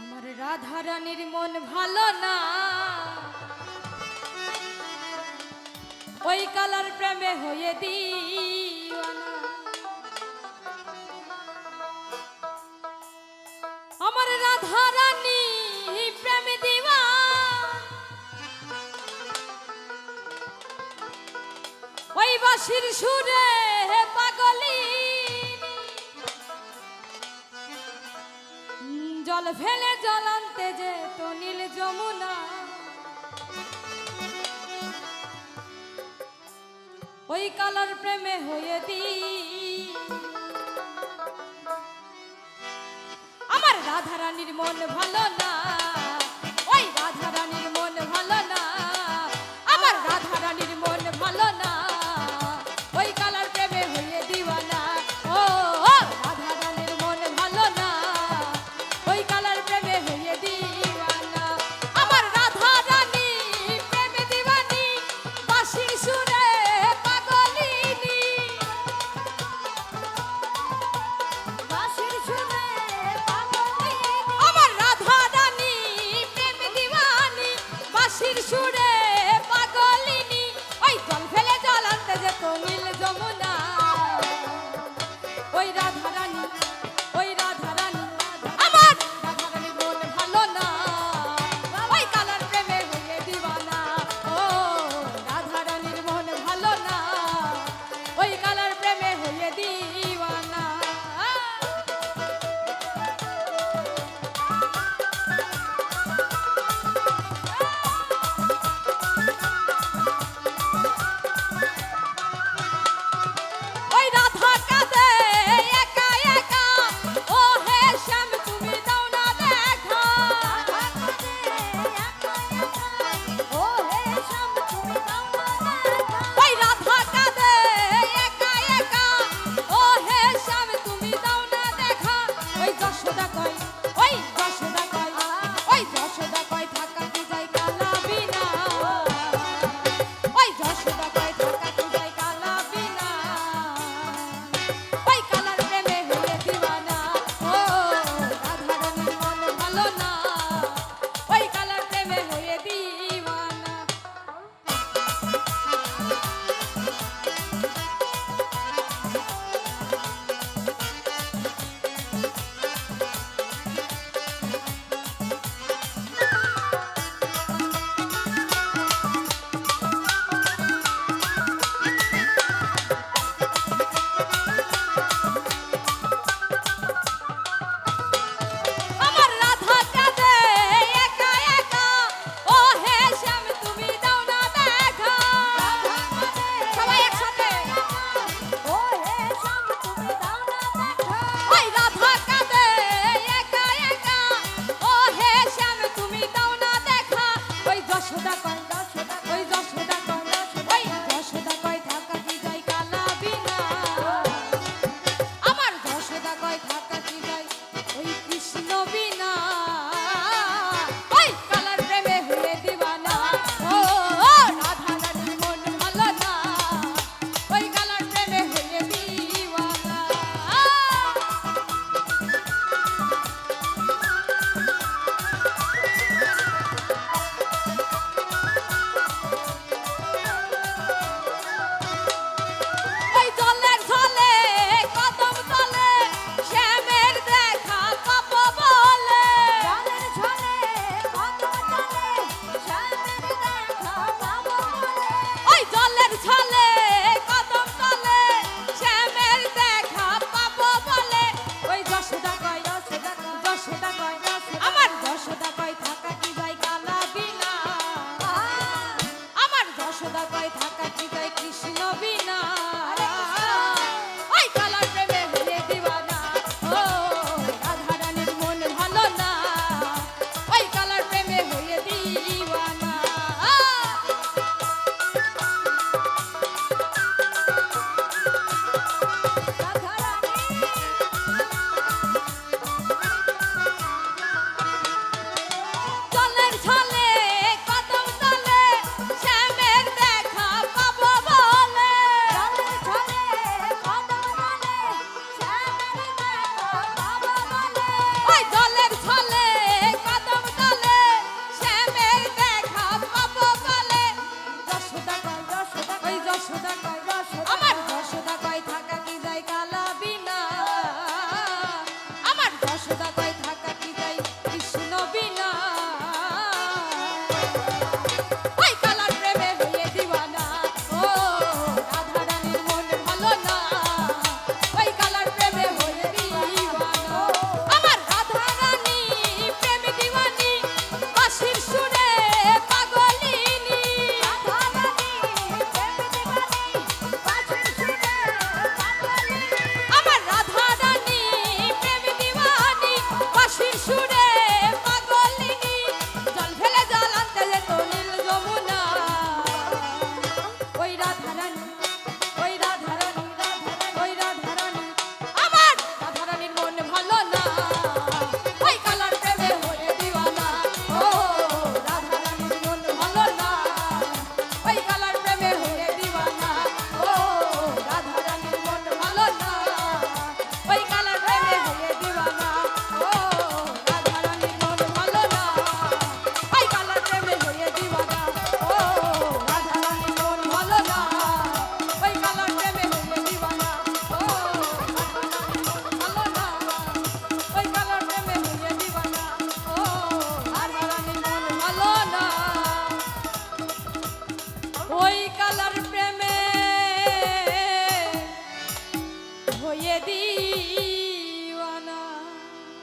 আমার রাধা রানীর মন ভালো না। ওই কালার প্রেমে হয়ে দিওয়ানা। আমার রাধা রানী প্রেমে দিওয়া ওই বাসির সুরে জল ফেলে জল আনতে যে তো নীল যমুনা। ওই কালার প্রেমে হয়ে দি। আমার রাধারানীর মন ভালো না, ওই রাধা